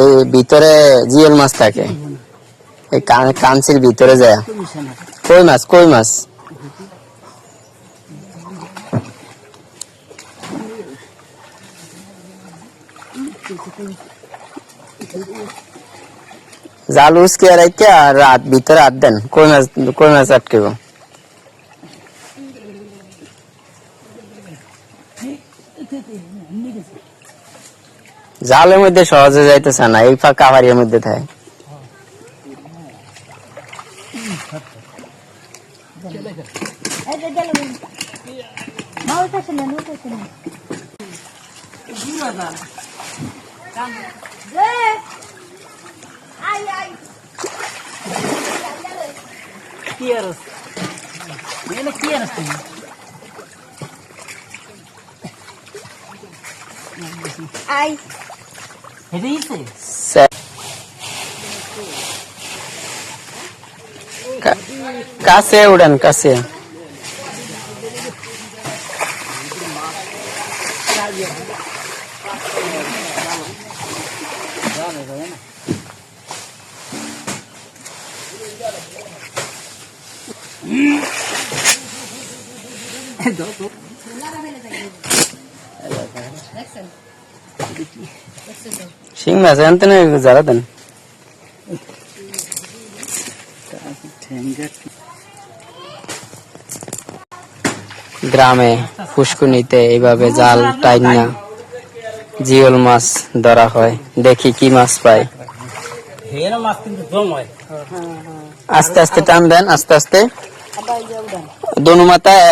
এই ভিতরে জিওল মাছ থাকে। এই কান- কাঞ্চির ভিতরে যায়। কই মাছ কই মাছ? জাল উসকে রাখতে আর রাত ভিতরে হাত দেন। কই মাছ কই মাছ আটকেব? জালের মধ্যে সহজে যাইতেছে না এই ফাঁকা হারিয়ার মধ্যে থাকে। কি हेडी से का, उड़न कासे दो दो শিং মাছ আনতে না যারা দেন। গ্রামে পুষ্কুনিতে এইভাবে জাল টাইনা জিওল মাছ ধরা হয়। দেখি কি মাছ পাই আস্তে আস্তে টান দেন, আস্তে আস্তে। দোনো মাথায়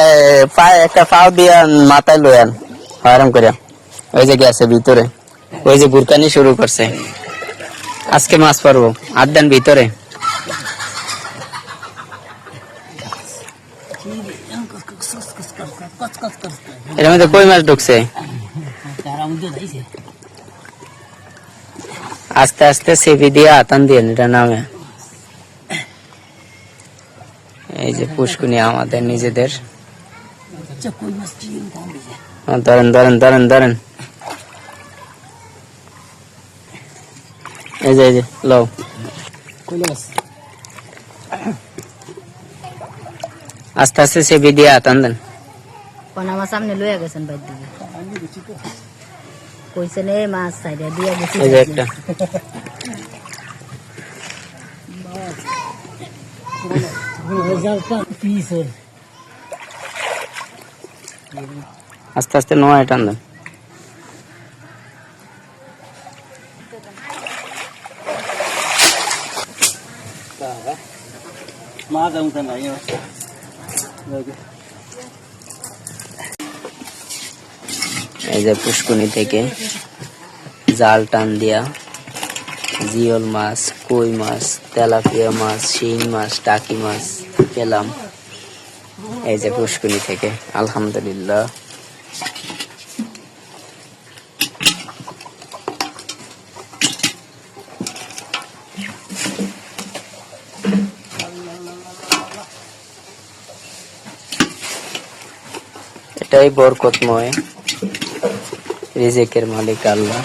পায়ে একটা পাও দিয়ে মাথায় লয়ান আরাম করে ওই যে গেছে ভিতরে। ওই যে বুরকানি শুরু করছে। আজকে মাছ পারব আর দেন ভিতরে। এর মধ্যে কই মাছ ঢুকছে? আস্তে আস্তে সেপি দিয়ে আতান দিয়ে এটা নামে। এই যে পুষ্কুনি আমাদের নিজেদের। ধরেন ধরেন ধরেন ধরেন। এই যে এই যে লও। আস্তে আস্তে সেপি দিয়ে আতান দেন। কোন আমার সামনে লইয়া গেছেন বাইর দিকে কইছেন এই মাছ সাইডে দিয়া গেছি। এই যে একটা। আস্তে আস্তে নয় টান দেন। যাও তা নাই এই যে পুষ্কুনি থেকে জাল টান দিয়া জিওল মাছ কই মাছ তেলাপিয়া মাছ শিং মাছ টাকি মাছ পেলাম এই যে পুষ্কুনি থেকে আলহামদুলিল্লাহ এটাই বরকতময়। রিজেকের মালিক আল্লাহ।